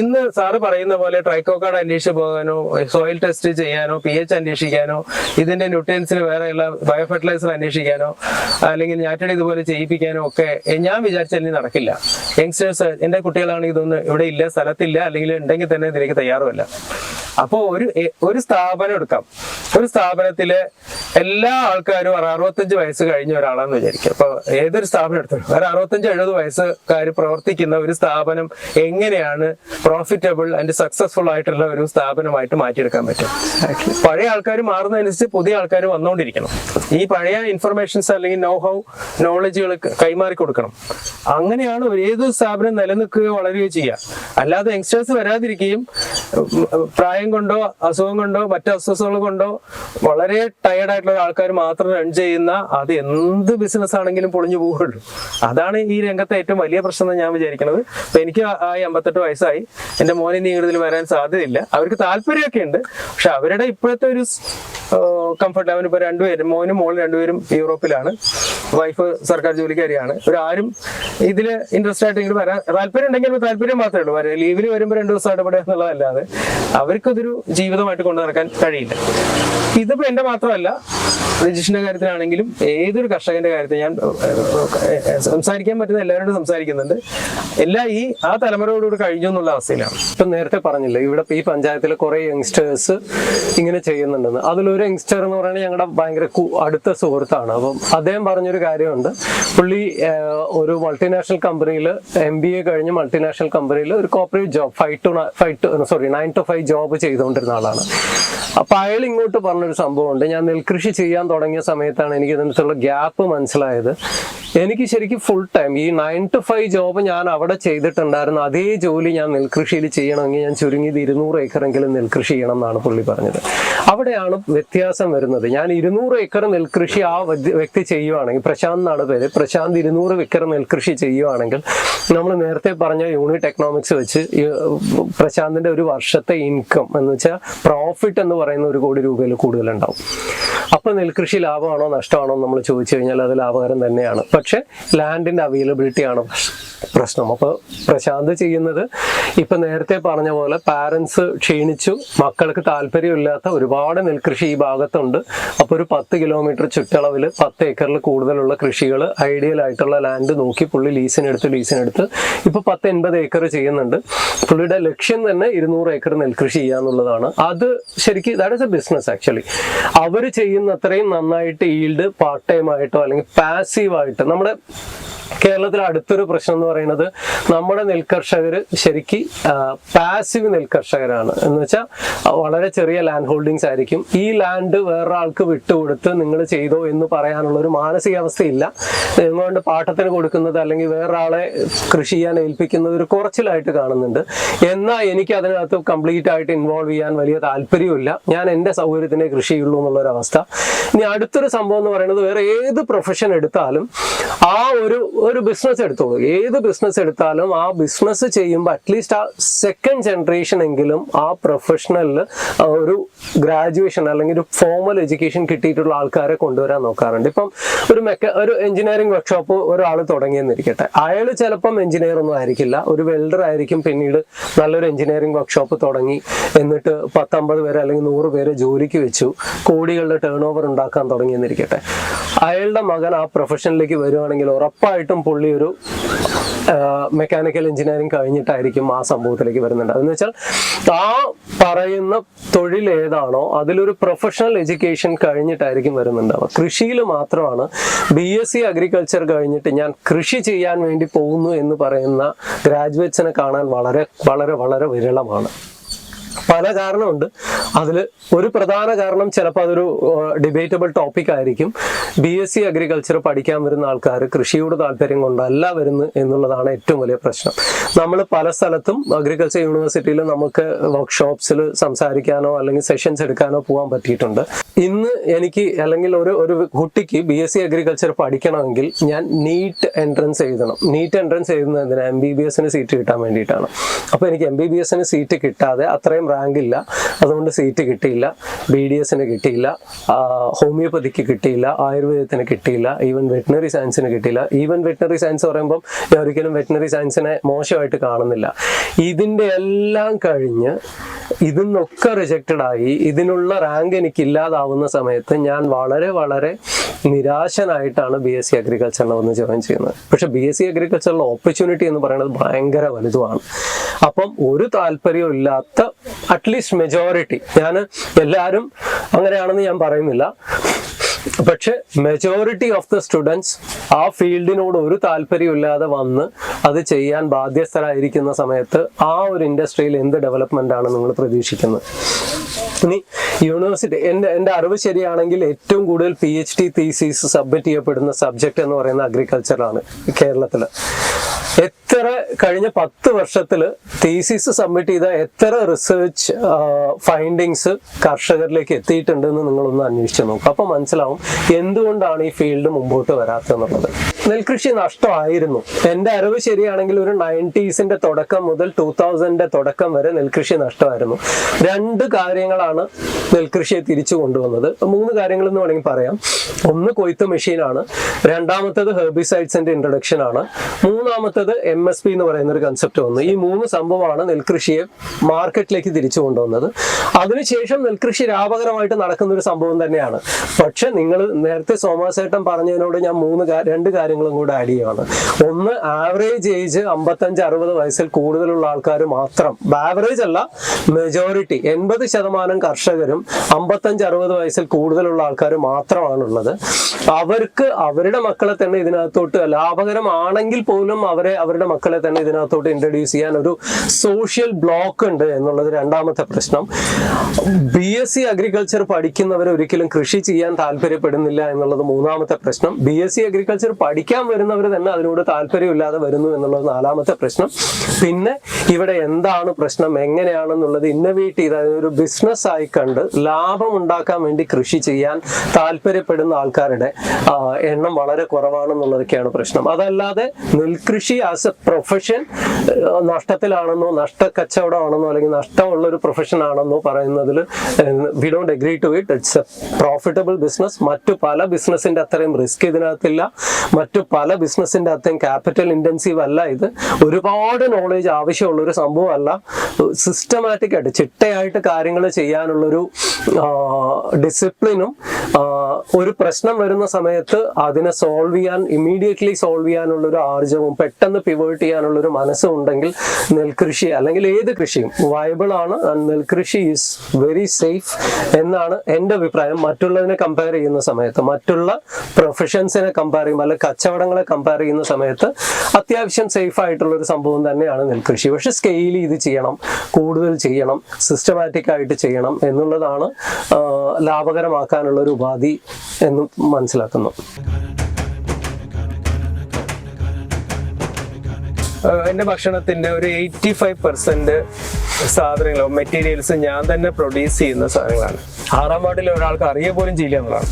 ഇന്ന് സാറ് പറയുന്ന പോലെ ട്രൈക്കോക്കാർഡ് അന്വേഷിച്ച് പോകാനോ സോയിൽ ടെസ്റ്റ് ചെയ്യാനോ പി എച്ച് അന്വേഷിക്കാനോ ഇതിന്റെ ന്യൂട്രിയൻസിന് വേറെയുള്ള ബയോ ഫെർട്ടിലൈസർ അന്വേഷിക്കാനോ അല്ലെങ്കിൽ ഞാറ്റടി ഇതുപോലെ ചെയ്യിപ്പിക്കാനോ ഒക്കെ ഞാൻ വിചാരിച്ചാൽ നടക്കില്ല. യങ്സ്റ്റേഴ്സ് എന്റെ കുട്ടികളാണ് ഇതൊന്നും ഇവിടെ ഇല്ല സ്ഥലത്തില്ല അല്ലെങ്കിൽ ഉണ്ടെങ്കിൽ തന്നെ ഇതിലേക്ക് തയ്യാറുമല്ല. അപ്പോൾ ഒരു ഒരു സ്ഥാപനം എടുക്കാം. ഒരു സ്ഥാപനത്തിലെ എല്ലാ ആൾക്കാരും ഒരു അറുപത്തഞ്ച് വയസ്സ് കഴിഞ്ഞ ഒരാളാന്ന് വിചാരിക്കുക അപ്പൊ ഏതൊരു സ്ഥാപനം എടുത്താലും ഒരു അറുപത്തഞ്ച് എഴുപത് വയസ്സുകാർ പ്രവർത്തിക്കുന്ന ഒരു സ്ഥാപനം എങ്ങനെയാണ് പ്രോഫിറ്റബിൾ ആൻഡ് സക്സസ്ഫുൾ ആയിട്ടുള്ള ഒരു സ്ഥാപനമായിട്ട് മാറ്റിയെടുക്കാൻ പറ്റും? പഴയ ആൾക്കാർ മാറുന്നതനുസരിച്ച് പുതിയ ആൾക്കാർ വന്നുകൊണ്ടിരിക്കണം ഈ പഴയ ഇൻഫർമേഷൻസ് അല്ലെങ്കിൽ നോ ഹൗ നോളജുകൾ കൈമാറി കൊടുക്കണം. അങ്ങനെയാണ് ഒരു ഏത് സ്ഥാപനം നിലനിൽക്കുകയോ വളരുകയോ ചെയ്യുക അല്ലാതെ യങ്സ്റ്റേഴ്സ് വരാതിരിക്കുകയും പ്രായം കൊണ്ടോ അസുഖം കൊണ്ടോ മറ്റു അസ്വസ്ഥതകൾ കൊണ്ടോ വളരെ ടയർഡ് ആയിട്ടുള്ള ആൾക്കാർ മാത്രം റൺ ചെയ്യുന്ന അത് എന്ത് ബിസിനസ് ആണെങ്കിലും പൊളിഞ്ഞു പോവുള്ളൂ അതാണ് ഈ രംഗത്തെ ഏറ്റവും വലിയ പ്രശ്നം എന്ന് ഞാൻ വിചാരിക്കുന്നത്. അപ്പൊ എനിക്ക് ആ- ആയി അമ്പത്തെട്ട് വയസ്സായി. എന്റെ മോനെ കൂടുതൽ വരാൻ സാധ്യതയില്ല. അവർക്ക് താല്പര്യമൊക്കെ ഉണ്ട്. പക്ഷെ അവരുടെ ഇപ്പോഴത്തെ ഒരു കംഫർട്ട് അവൻ ഇപ്പൊ രണ്ടുപേരും മോനും മോളും രണ്ടുപേരും യൂറോപ്പിലാണ്. വൈഫ് സർക്കാർ ജോലിക്കാരിയാണ് ഇവരാരും ഇതിൽ ഇൻട്രസ്റ്റ് ആയിട്ട് ഇങ്ങോട്ട് വരാൻ താല്പര്യം ഉണ്ടെങ്കിൽ താല്പര്യം മാത്രമേ ഉള്ളൂ. ലീവിൽ വരുമ്പോൾ രണ്ടു ദിവസം ഇടപെടുക എന്നുള്ളതല്ലാതെ. അവർക്കതൊരു ജീവിതമായിട്ട് കൊണ്ടു നടക്കാൻ കഴിയില്ല. ഇതിപ്പോ എന്റെ മാത്രമല്ല രജിഷിന്റെ കാര്യത്തിലാണെങ്കിലും ഏതൊരു കർഷകന്റെ കാര്യത്തിൽ ഞാൻ സംസാരിക്കാൻ പറ്റുന്ന എല്ലാവരോടും സംസാരിക്കുന്നുണ്ട്. എല്ലാം ഈ ആ തലമുറയോടുകൂടി കഴിഞ്ഞു എന്നുള്ള അവസ്ഥയിലാണ്. ഇപ്പൊ നേരത്തെ പറഞ്ഞില്ലേ ഇവിടെ ഈ പഞ്ചായത്തിൽ കുറെ യങ്സ്റ്റേഴ്സ് ഇങ്ങനെ ചെയ്യുന്നുണ്ടെന്ന്. അതിലൊരു യങ്സ്റ്റർ എന്ന് പറയുന്നത് ഞങ്ങളുടെ ഭയങ്കര അടുത്ത സുഹൃത്താണ്. അപ്പം അദ്ദേഹം പറഞ്ഞൊരു കാര്യമുണ്ട്. പുള്ളി ഒരു മൾട്ടിനാഷണൽ കമ്പനിയിൽ എം ബി എ കഴിഞ്ഞ് മൾട്ടിനാഷണൽ കമ്പനിയിൽ ഒരു corporate job five to five to sorry nine to five job ചെയ്തുകൊണ്ടിരുന്ന ആളാണ്. അപ്പൊ അയാൾ ഇങ്ങോട്ട് പറഞ്ഞൊരു സംഭവമുണ്ട്. ഞാൻ നെൽകൃഷി ചെയ്യാൻ തുടങ്ങിയ സമയത്താണ് എനിക്ക് ഇതിനകത്തുള്ള ഗ്യാപ്പ് മനസ്സിലായത്. എനിക്ക് ശരിക്കും ഫുൾ ടൈം ഈ നയൻ ടു ഫൈവ് ജോബ് ഞാൻ അവിടെ ചെയ്തിട്ടുണ്ടായിരുന്നു. അതേ ജോലി ഞാൻ നെൽകൃഷിയിൽ ചെയ്യണമെങ്കിൽ ഞാൻ ചുരുങ്ങിയത് ഇരുന്നൂറ് ഏക്കറെങ്കിലും നെൽകൃഷി ചെയ്യണം എന്നാണ് പുള്ളി പറഞ്ഞത്. അവിടെയാണ് വ്യത്യാസം വരുന്നത്. ഞാൻ ഇരുന്നൂറ് ഏക്കർ നെൽകൃഷി ആ വ്യക്തി- ചെയ്യുവാണെങ്കിൽ പ്രശാന്ത് എന്നാണ് പേര്. പ്രശാന്ത് ഇരുന്നൂറ് ഏക്കർ നെൽകൃഷി ചെയ്യുവാണെങ്കിൽ നമ്മൾ നേരത്തെ പറഞ്ഞ യൂണിറ്റ് എക്കണോമിക്സ് വെച്ച് പ്രശാന്തിന്റെ ഒരു വർഷത്തെ ഇൻകം എന്ന് വെച്ചാൽ പ്രോഫിറ്റ് എന്ന് പറയുന്ന ഒരു കോടി രൂപയിൽ കൂടുതൽ ഉണ്ടാവും അപ്പൊ നെൽകൃഷി ലാഭമാണോ നഷ്ടമാണോ നമ്മൾ ചോദിച്ചു കഴിഞ്ഞാൽ അത് ലാഭകരം തന്നെയാണ്. പക്ഷെ ലാൻഡിന്റെ അവൈലബിലിറ്റി ആണ്? പ്രശ്- പ്രശ്നം. അപ്പൊ പ്രശാന്ത് ചെയ്യുന്നത് ഇപ്പൊ നേരത്തെ പറഞ്ഞ പോലെ പാരന്റ്സ് ക്ഷീണിച്ചു മക്കൾക്ക് താല്പര്യമില്ലാത്ത ഒരുപാട് നെൽകൃഷി ഈ ഭാഗത്തുണ്ട്. അപ്പൊ ഒരു പത്ത് കിലോമീറ്റർ ചുറ്റളവിൽ പത്ത് ഏക്കറിൽ കൂടുതലുള്ള കൃഷികൾ ഐഡിയൽ ആയിട്ടുള്ള ലാൻഡ് നോക്കി പുള്ളി ലീസിനെടുത്ത് ലീസിനെടുത്ത് ഇപ്പൊ പത്ത് എൺപത് ഏക്കർ ചെയ്യുന്നുണ്ട്. പുള്ളിയുടെ ലക്ഷ്യം തന്നെ ഇരുന്നൂറ് ഏക്കർ നെൽകൃഷി ചെയ്യാന്നുള്ളതാണ് അത് ശരിക്കും that is a business actually അവർ ചെയ്യുന്ന അത്രയും നന്നായിട്ട് ഈൽഡ് പാർട്ട് ടൈം ആയിട്ടോ അല്ലെങ്കിൽ പാസീവ് ആയിട്ട് നമ്മുടെ കേരളത്തിലെ അടുത്തൊരു പ്രശ്നം എന്ന് പറയുന്നത് നമ്മുടെ നെൽകർഷകർ ശരിക്ക് പാസീവ് നെൽകർഷകരാണ് എന്ന് വെച്ചാൽ വളരെ ചെറിയ ലാൻഡ് ഹോൾഡിങ്സ് ആയിരിക്കും. ഈ ലാൻഡ് വേറൊരാൾക്ക് വിട്ടുകൊടുത്ത് നിങ്ങൾ ചെയ്തോ എന്ന് പറയാനുള്ള ഒരു മാനസികാവസ്ഥയില്ല. നിങ്ങളുടെ പാട്ടത്തിന് കൊടുക്കുന്നത് അല്ലെങ്കിൽ വേറൊരാളെ കൃഷി ചെയ്യാൻ ഏൽപ്പിക്കുന്നത് ഒരു കുറച്ചിലായിട്ട് കാണുന്നുണ്ട്. എന്നാൽ എനിക്ക് അതിനകത്ത് കംപ്ലീറ്റ് ആയിട്ട് ഇൻവോൾവ് ചെയ്യാൻ വലിയ താല്പര്യമില്ല ഞാൻ എന്റെ സൗകര്യത്തിനെ കൃഷി ചെയ്യുള്ളൂ എന്നുള്ളൊരവസ്ഥ. ഇനി അടുത്തൊരു സംഭവം എന്ന് പറയുന്നത് വേറെ ഏത് പ്രൊഫഷൻ എടുത്താലും ആ ഒരു ഒരു ബിസിനസ് എടുത്തോളൂ. ഏത് ബിസിനസ് എടുത്താലും ആ ബിസിനസ് ചെയ്യുമ്പോൾ അറ്റ്ലീസ്റ്റ് ആ സെക്കൻഡ് ജനറേഷൻ എങ്കിലും ആ പ്രൊഫഷണലിൽ ഒരു ഗ്രാജുവേഷൻ അല്ലെങ്കിൽ ഒരു ഫോമൽ എഡ്യൂക്കേഷൻ കിട്ടിയിട്ടുള്ള ആൾക്കാരെ കൊണ്ടുവരാൻ നോക്കാറുണ്ട്. ഇപ്പം ഒരു മെക്ക ഒരു എഞ്ചിനീയറിംഗ് വർക്ക്ഷോപ്പ് ഒരാൾ തുടങ്ങിയെന്നിരിക്കട്ടെ. അയാൾ ചിലപ്പം എഞ്ചിനീയർ ഒന്നും ആയിരിക്കില്ല. ഒരു വെൽഡർ ആയിരിക്കും പിന്നീട് നല്ലൊരു എഞ്ചിനീയറിംഗ് വർക്ക്ഷോപ്പ് തുടങ്ങി എന്നിട്ട് പത്തമ്പത് പേരെ അല്ലെങ്കിൽ നൂറ് പേരെ ജോലിക്ക് വെച്ചു. കോടികളുടെ ടേൺ ഓവർ ഉണ്ടാക്കാൻ തുടങ്ങിയെന്നിരിക്കട്ടെ. അയാളുടെ മകൻ ആ പ്രൊഫഷനിലേക്ക് വരുവാണെങ്കിൽ ഉറപ്പായിട്ടും പുള്ളി ഒരു മെക്കാനിക്കൽ എഞ്ചിനീയറിംഗ് കഴിഞ്ഞിട്ടായിരിക്കും ആ സംഭവത്തിലേക്ക് വരുന്നുണ്ട്. അതെന്ന് വെച്ചാൽ ആ പറയുന്ന തൊഴിൽ ഏതാണോ അതിലൊരു പ്രൊഫഷണൽ എഡ്യൂക്കേഷൻ കഴിഞ്ഞിട്ടായിരിക്കും വരുന്നുണ്ടാവുക കൃഷിയിൽ മാത്രമാണ് ബി എസ് സി അഗ്രികൾച്ചർ കഴിഞ്ഞിട്ട് ഞാൻ കൃഷി ചെയ്യാൻ വേണ്ടി പോകുന്നു എന്ന് പറയുന്ന ഗ്രാജുവേറ്റ്സിനെ കാണാൻ വളരെ വളരെ വളരെ വിരളമാണ്. പല കാരണമുണ്ട്. അതിൽ ഒരു പ്രധാന കാരണം ചിലപ്പോൾ അതൊരു ഡിബേറ്റബിൾ ടോപ്പിക് ആയിരിക്കും. ബി എസ് സി അഗ്രികൾച്ചർ പഠിക്കാൻ വരുന്ന ആൾക്കാർ കൃഷിയോട് താല്പര്യം കൊണ്ടല്ല വരുന്നത് എന്നുള്ളതാണ് ഏറ്റവും വലിയ പ്രശ്നം. നമ്മൾ പല സ്ഥലത്തും അഗ്രികൾച്ചർ യൂണിവേഴ്സിറ്റിയിൽ നമുക്ക് വർക്ക്ഷോപ്സിൽ സംസാരിക്കാനോ അല്ലെങ്കിൽ സെഷൻസ് എടുക്കാനോ പോകാൻ പറ്റിയിട്ടുണ്ട്. ഇന്ന് എനിക്ക് അല്ലെങ്കിൽ ഒരു ഒരു കുട്ടിക്ക് ബി എസ് സി അഗ്രികൾച്ചർ പഠിക്കണമെങ്കിൽ ഞാൻ നീറ്റ് എൻട്രൻസ് എഴുതണം. നീറ്റ് എൻട്രൻസ് എഴുതുന്നതിന് എം ബി ബി എസിന് സീറ്റ് കിട്ടാൻ വേണ്ടിയിട്ടാണ്. അപ്പോൾ എനിക്ക് എം ബി ബി എസിന് സീറ്റ് കിട്ടാതെ അത്രയും റാങ്ക് ഇല്ല അതുകൊണ്ട് സീറ്റ് കിട്ടിയില്ല. ബി ഡി എസിന് കിട്ടിയില്ല. ഹോമിയോപ്പതിക്ക് കിട്ടിയില്ല. ആയുർവേദത്തിന് കിട്ടിയില്ല. ഈവൻ വെറ്റിനറി സയൻസിന് കിട്ടിയില്ല. ഈവൻ വെറ്റിനറി സയൻസ് പറയുമ്പം ഞാൻ ഒരിക്കലും വെറ്റിനറി സയൻസിനെ മോശമായിട്ട് കാണുന്നില്ല. ഇതിന്റെ എല്ലാം കഴിഞ്ഞ് ഇതിന്നൊക്കെ റിജക്റ്റഡ് ആയി. ഇതിനുള്ള റാങ്ക് എനിക്ക് ഇല്ലാതാവുന്ന സമയത്ത് ഞാൻ വളരെ വളരെ നിരാശനായിട്ടാണ് ബി എസ് സി അഗ്രികൾച്ചറിൽ വന്ന് ജോയിൻ ചെയ്യുന്നത്. പക്ഷെ ബി എസ് സി അഗ്രികൾച്ചറിലെ ഓപ്പർച്യൂണിറ്റി എന്ന് പറയുന്നത് ഭയങ്കര വലുതുമാണ്. അപ്പം ഒരു താല്പര്യവും ഇല്ലാത്ത അറ്റ്ലീസ്റ്റ് മെജോറിറ്റി ഞാൻ എല്ലാവരും അങ്ങനെയാണെന്ന് ഞാൻ പറയുന്നില്ല. പക്ഷെ മെജോറിറ്റി ഓഫ് ദ സ്റ്റുഡൻസ് ആ ഫീൽഡിനോട് ഒരു താല്പര്യമില്ലാതെ വന്ന് അത് ചെയ്യാൻ ബാധ്യസ്ഥരായിരിക്കുന്ന സമയത്ത് ആ ഒരു ഇൻഡസ്ട്രിയിൽ എന്ത് ഡെവലപ്മെന്റ് ആണ് നിങ്ങൾ പ്രതീക്ഷിക്കുന്നത്? ഇനി യൂണിവേഴ്സിറ്റി എന്റെ എന്റെ അറിവ് ശരിയാണെങ്കിൽ ഏറ്റവും കൂടുതൽ P H D thesis submit ചെയ്യപ്പെടുന്ന സബ്ജക്റ്റ് എന്ന് പറയുന്നത് അഗ്രികൾച്ചറാണ് കേരളത്തിൽ എത്ര കഴിഞ്ഞ പത്ത് വർഷത്തിൽ തീസിസ് സബ്മിറ്റ് ചെയ്ത എത്ര റിസർച്ച് ഫൈൻഡിങ്സ് കർഷകരിലേക്ക് എത്തിയിട്ടുണ്ടെന്ന് നിങ്ങളൊന്ന് അന്വേഷിച്ച് നോക്കുക അപ്പോൾ മനസ്സിലാവും എന്തുകൊണ്ടാണ് ഈ ഫീൽഡ് മുമ്പോട്ട് വരാത്തതെന്നുള്ളത്. നെൽകൃഷി നഷ്ടമായിരുന്നു. എന്റെ അറിവ് ശരിയാണെങ്കിൽ ഒരു നയന്റീസിന്റെ തുടക്കം മുതൽ ടൂ തൗസൻഡിന്റെ തുടക്കം വരെ നെൽകൃഷി നഷ്ടമായിരുന്നു. രണ്ട് കാര്യങ്ങളാണ് നെൽകൃഷിയെ തിരിച്ചു കൊണ്ടുവന്നത്. മൂന്ന് കാര്യങ്ങൾ എന്ന് വേണമെങ്കിൽ പറയാം. ഒന്ന് കൊയ്ത്ത് മെഷീനാണ്. രണ്ടാമത്തത് ഹെർബിസൈഡ്സിന്റെ ഇൻട്രൊഡക്ഷൻ ആണ്. മൂന്നാമത്തത് എം എസ് പി എന്ന് പറയുന്ന ഒരു കൺസെപ്റ്റ് വന്നു. ഈ മൂന്ന് സംഭവമാണ് നെൽകൃഷിയെ മാർക്കറ്റിലേക്ക് തിരിച്ചു കൊണ്ടുവന്നത്. അതിനുശേഷം നെൽകൃഷി ലാഭകരമായിട്ട് നടക്കുന്ന ഒരു സംഭവം തന്നെയാണ്. പക്ഷെ നിങ്ങൾ നേരത്തെ സോമാസേട്ടൻ പറഞ്ഞതിനോട് ഞാൻ മൂന്ന് രണ്ട് കാര്യങ്ങളും കൂടെ ആഡ് ചെയ്യുകയാണ് ഒന്ന് ആവറേജ് ഏജ് അമ്പത്തഞ്ച് അറുപത് വയസ്സിൽ കൂടുതലുള്ള ആൾക്കാർ മാത്രം ആവറേജ് അല്ല മെജോറിറ്റി എൺപത് ശതമാനം കർഷകരും അമ്പത്തഞ്ച് അറുപത് വയസ്സിൽ കൂടുതലുള്ള ആൾക്കാർ മാത്രമാണുള്ളത്. അവർക്ക് അവരുടെ മക്കളെ തന്നെ ഇതിനകത്തോട്ട് ലാഭകരമാണെങ്കിൽ പോലും അവരെ അവരുടെ മക്കളെ തന്നെ ഇതിനകത്തോട്ട് ഇൻട്രൊഡ്യൂസ് ചെയ്യാൻ ഒരു സോഷ്യൽ ബ്ലോക്ക് ഉണ്ട് എന്നുള്ളത് രണ്ടാമത്തെ പ്രശ്നം. ബി എസ് സി അഗ്രികൾച്ചർ പഠിക്കുന്നവർ ഒരിക്കലും കൃഷി ചെയ്യാൻ താല്പര്യപ്പെടുന്നില്ല എന്നുള്ളത് മൂന്നാമത്തെ പ്രശ്നം. ബി എസ് സി അഗ്രികൾച്ചർ പഠിക്കാൻ വരുന്നവർ തന്നെ അതിനോട് താല്പര്യമില്ലാതെ വരുന്നു എന്നുള്ളത് നാലാമത്തെ പ്രശ്നം. പിന്നെ ഇവിടെ എന്താണ് പ്രശ്നം? എങ്ങനെയാണെന്നുള്ളത് ഇന്നവേറ്റ് ചെയ്ത് അതിനൊരു ബിസിനസ് ആയി കണ്ട് ലാഭം ഉണ്ടാക്കാൻ വേണ്ടി കൃഷി ചെയ്യാൻ താല്പര്യപ്പെടുന്ന ആൾക്കാരുടെ എണ്ണം വളരെ കുറവാണെന്നുള്ളതൊക്കെയാണ് പ്രശ്നം. അതല്ലാതെ നെൽകൃഷി ആസ് എ പ്രൊഫഷൻ നഷ്ടത്തിലാണെന്നോ നഷ്ട കച്ചവടമാണെന്നോ അല്ലെങ്കിൽ നഷ്ടമുള്ള ഒരു പ്രൊഫഷൻ ആണെന്നോ പറയുന്നതിൽ we don't agree to it it's a profitable business മറ്റു പല ബിസിനസിന്റെ അത്രയും റിസ്ക് ഇതിനകത്തില്ല. മറ്റു പല ബിസിനസിന്റെ അത്രയും ക്യാപിറ്റൽ ഇന്റൻസീവ് അല്ല ഇത്. ഒരുപാട് നോളേജ് ആവശ്യമുള്ള ഒരു സംഭവമല്ല. സിസ്റ്റമാറ്റിക് ആയിട്ട് ചിട്ടയായിട്ട് കാര്യങ്ങൾ ചെയ്യാനുള്ളൊരു ഡിസിപ്ലിനും ഒരു പ്രശ്നം വരുന്ന സമയത്ത് അതിനെ സോൾവ് ചെയ്യാൻ ഇമ്മീഡിയറ്റ്ലി സോൾവ് ചെയ്യാനുള്ള ഒരു ആർജവും പെട്ടെന്ന് പിവേർട്ട് ചെയ്യാനുള്ള ഒരു മനസ്സുണ്ടെങ്കിൽ നെൽകൃഷി അല്ലെങ്കിൽ ഏത് കൃഷിയും വയബിൾ ആണ്. നെൽകൃഷി ഈസ് വെരി സേഫ് എന്നാണ് എന്റെ അഭിപ്രായം. മറ്റുള്ളതിനെ കമ്പയർ ചെയ്യുന്ന സമയത്ത് മറ്റുള്ള പ്രൊഫഷൻസിനെ കമ്പയർ ചെയ്യുമ്പോൾ അല്ലെങ്കിൽ കച്ചവടങ്ങളെ കമ്പയർ ചെയ്യുന്ന സമയത്ത് അത്യാവശ്യം സേഫ് ആയിട്ടുള്ള ഒരു സംഭവം തന്നെയാണ് നെൽകൃഷി. പക്ഷെ സ്കെയിൽ ഇത് ചെയ്യണം കൂടുതൽ ചെയ്യണം സിസ്റ്റമാറ്റിക് ആയിട്ട് ചെയ്യണം എന്നുള്ളതാണ് ലാഭകരമാക്കാനുള്ള ഒരു ഉപാധി എന്ന് മനസ്സിലാക്കുന്നു. ഏഹ് എന്റെ ഭക്ഷണത്തിന്റെ ഒരു എയ്റ്റി ഫൈവ് പെർസെന്റ് സാധനങ്ങളോ മെറ്റീരിയൽസ് ഞാൻ തന്നെ പ്രൊഡ്യൂസ് ചെയ്യുന്ന സാധനങ്ങളാണ്. ആറാം വാർഡിലെ ഒരാൾക്ക് അറിയ പോലും ചെയ്യില്ല എന്നുള്ളതാണ്.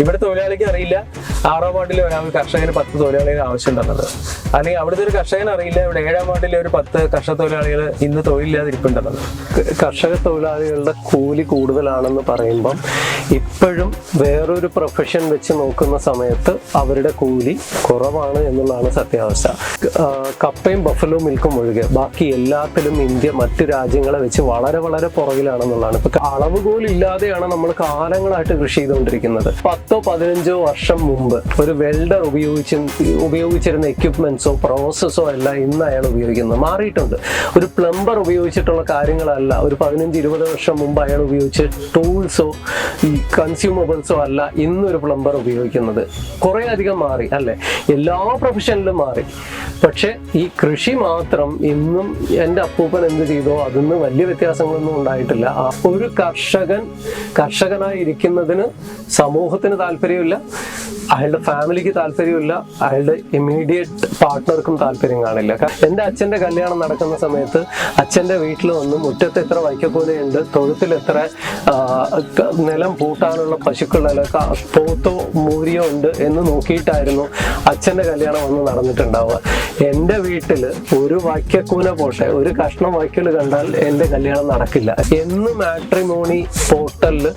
ഇവിടെ തൊഴിലാളിക്ക് അറിയില്ല. ആറാം വാർഡിലെ ഒരാൾക്ക് കർഷകന് പത്ത് തൊഴിലാളികൾ ആവശ്യം ഉണ്ടെന്നത് അല്ലെങ്കിൽ അവിടുത്തെ ഒരു കർഷകൻ അറിയില്ല. ഇവിടെ ഏഴാം വാർഡിലെ ഒരു പത്ത് കർഷക തൊഴിലാളികൾ ഇന്ന് തൊഴിലില്ലാതിരിപ്പുണ്ടെന്നത്. കർഷക തൊഴിലാളികളുടെ കൂലി കൂടുതലാണെന്ന് പറയുമ്പം ഇപ്പോഴും വേറൊരു പ്രൊഫഷൻ വെച്ച് നോക്കുന്ന സമയത്ത് അവരുടെ കൂലി കുറവാണ് എന്നുള്ളതാണ് സത്യാവസ്ഥ. ആ, കപ്പയും ബഫലോ മിൽക്കും ഒഴികെ ബാക്കി എല്ലാത്തിലും ഇന്ത്യ മറ്റു രാജ്യങ്ങളെ വെച്ച് വളരെ വളരെ പുറകിലാണെന്നുള്ളതാണ്. ഇപ്പൊ അളവുകോൽ ഇല്ലാതെയാണ് നമ്മൾ കാലങ്ങളായിട്ട് കൃഷി ചെയ്തുകൊണ്ടിരിക്കുന്നത്. പത്തോ പതിനഞ്ചോ വർഷം മുമ്പ് ഒരു വെൽഡർ ഉപയോഗിച്ച് ഉപയോഗിച്ചിരുന്ന എക്യുപ്മെന്റ്സോ പ്രോസസ്സോ അല്ല ഇന്ന് അയാൾ ഉപയോഗിക്കുന്നത് മാറിയിട്ടുണ്ട്. ഒരു പ്ലംബർ ഉപയോഗിച്ചിട്ടുള്ള കാര്യങ്ങളല്ല. ഒരു പതിനഞ്ച് ഇരുപത് വർഷം മുമ്പ് അയാൾ ഉപയോഗിച്ച ടൂൾസോ ഈ കൺസ്യൂമബിൾസോ അല്ല ഇന്നൊരു പ്ലംബർ ഉപയോഗിക്കുന്നത്. കുറേ അധികം മാറി അല്ലെ? എല്ലാ പ്രൊഫഷനിലും മാറി. പക്ഷെ ഈ കൃഷി മാത്രം ഇന്നും എന്റെ അപ്പൂപ്പൻ എന്ത് ചെയ്തോ അതിന്ന് വലിയ വ്യത്യാസങ്ങളൊന്നും ഉണ്ടായിട്ടില്ല. ഒരു കർഷകൻ കർഷകനായി ഇരിക്കുന്നതിന് സമൂഹത്തിന് താല്പര്യമില്ല അയാളുടെ ഫാമിലിക്ക് താല്പര്യമില്ല അയാളുടെ ഇമ്മീഡിയറ്റ് പാർട്ട്ണർക്കും താല്പര്യം കാണില്ല. എന്റെ അച്ഛന്റെ കല്യാണം നടക്കുന്ന സമയത്ത് അച്ഛന്റെ വീട്ടിൽ വന്ന് മുറ്റത്ത് എത്ര വൈക്കക്കൂലയുണ്ട് തൊഴുത്തിൽ എത്ര നിലം പൂട്ടാനുള്ള പശുക്കൾ പോത്തോ മൂരിയോ ഉണ്ട് എന്ന് നോക്കിയിട്ടായിരുന്നു അച്ഛന്റെ കല്യാണം വന്ന് നടന്നിട്ടുണ്ടാവുക. എന്റെ വീട്ടിൽ ഒരു വാക്യക്കൂല പോട്ടെ ഒരു കഷ്ണം വാക്യൽ കണ്ടാൽ എന്റെ കല്യാണം നടക്കില്ല. എന്ന് മാട്രിമോണി പോർട്ടലിൽ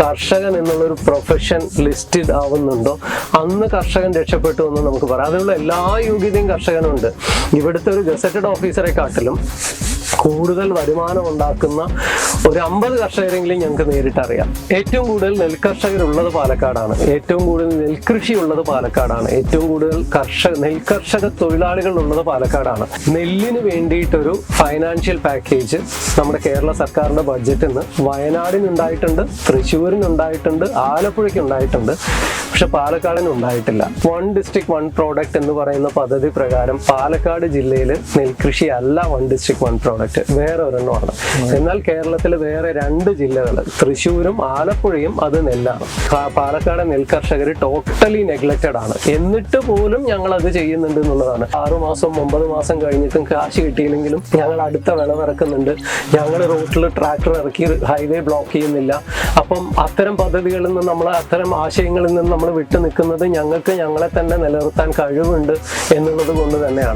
കർഷകൻ എന്നുള്ളൊരു പ്രൊഫഷൻ ലിസ്റ്റഡ് ആവുന്നുണ്ടോ? അന്ന് കർഷകൻ രക്ഷപ്പെട്ടു എന്ന് നമുക്ക് പറയാം. അതിനുള്ള എല്ലാ യോഗ്യതയും കർഷകനുണ്ട്. ഇവിടുത്തെ ഒരു ഗസറ്റഡ് ഓഫീസറെ കാട്ടിലും കൂടുതൽ വരുമാനം ഉണ്ടാക്കുന്ന ഒരു അമ്പത് കർഷകരെങ്കിലും ഞങ്ങൾക്ക് നേരിട്ടറിയാം ഏറ്റവും കൂടുതൽ നെൽകർഷകരുള്ളത് പാലക്കാടാണ്. ഏറ്റവും കൂടുതൽ നെൽകൃഷി ഉള്ളത് പാലക്കാടാണ്. ഏറ്റവും കൂടുതൽ കർഷക നെൽകർഷക തൊഴിലാളികൾ ഉള്ളത് പാലക്കാടാണ്. നെല്ലിന് വേണ്ടിയിട്ടൊരു ഫൈനാൻഷ്യൽ പാക്കേജ് നമ്മുടെ കേരള സർക്കാരിന്റെ ബഡ്ജറ്റിൽ നിന്ന് വയനാടിനുണ്ടായിട്ടുണ്ട് തൃശ്ശൂരിനുണ്ടായിട്ടുണ്ട് ആലപ്പുഴയ്ക്ക് ഉണ്ടായിട്ടുണ്ട് പക്ഷെ പാലക്കാടിന് ഉണ്ടായിട്ടില്ല. വൺ ഡിസ്ട്രിക്ട് വൺ പ്രോഡക്റ്റ് എന്ന് പറയുന്ന പദ്ധതി പ്രകാരം പാലക്കാട് ജില്ലയിൽ നെൽകൃഷി അല്ല വൺ ഡിസ്ട്രിക്ട് വൺ പ്രോഡക്റ്റ്. വേറെ ഒരെണ്ണമാണ് എന്നാൽ കേരളത്തിൽ വേറെ രണ്ട് ജില്ലകൾ തൃശ്ശൂരും ആലപ്പുഴയും അത് നെല്ലാണ്. പാലക്കാട് നെൽകർഷകർ ടോട്ടലി നെഗ്ലക്റ്റഡ് ആണ്. എന്നിട്ട് പോലും ഞങ്ങൾ അത് ചെയ്യുന്നുണ്ട് എന്നുള്ളതാണ്. ആറു മാസം ഒമ്പത് മാസം കഴിഞ്ഞിട്ടും കാശ് കിട്ടിയില്ലെങ്കിലും ഞങ്ങൾ അടുത്ത വിളവിറക്കുന്നുണ്ട് ഞങ്ങൾ റോട്ടിൽ ട്രാക്ടർ ഇറക്കി ഹൈവേ ബ്ലോക്ക് ചെയ്യുന്നില്ല. അപ്പം അത്തരം പദ്ധതികളിൽ നിന്ന് നമ്മൾ അത്തരം ആശയങ്ങളിൽ നിന്ന് വിട്ടു നിൽക്കുന്നത് ഞങ്ങൾക്ക് ഞങ്ങളെ തന്നെ നിലനിർത്താൻ കഴിവുണ്ട് എന്നുള്ളത് കൊണ്ട് തന്നെയാണ്.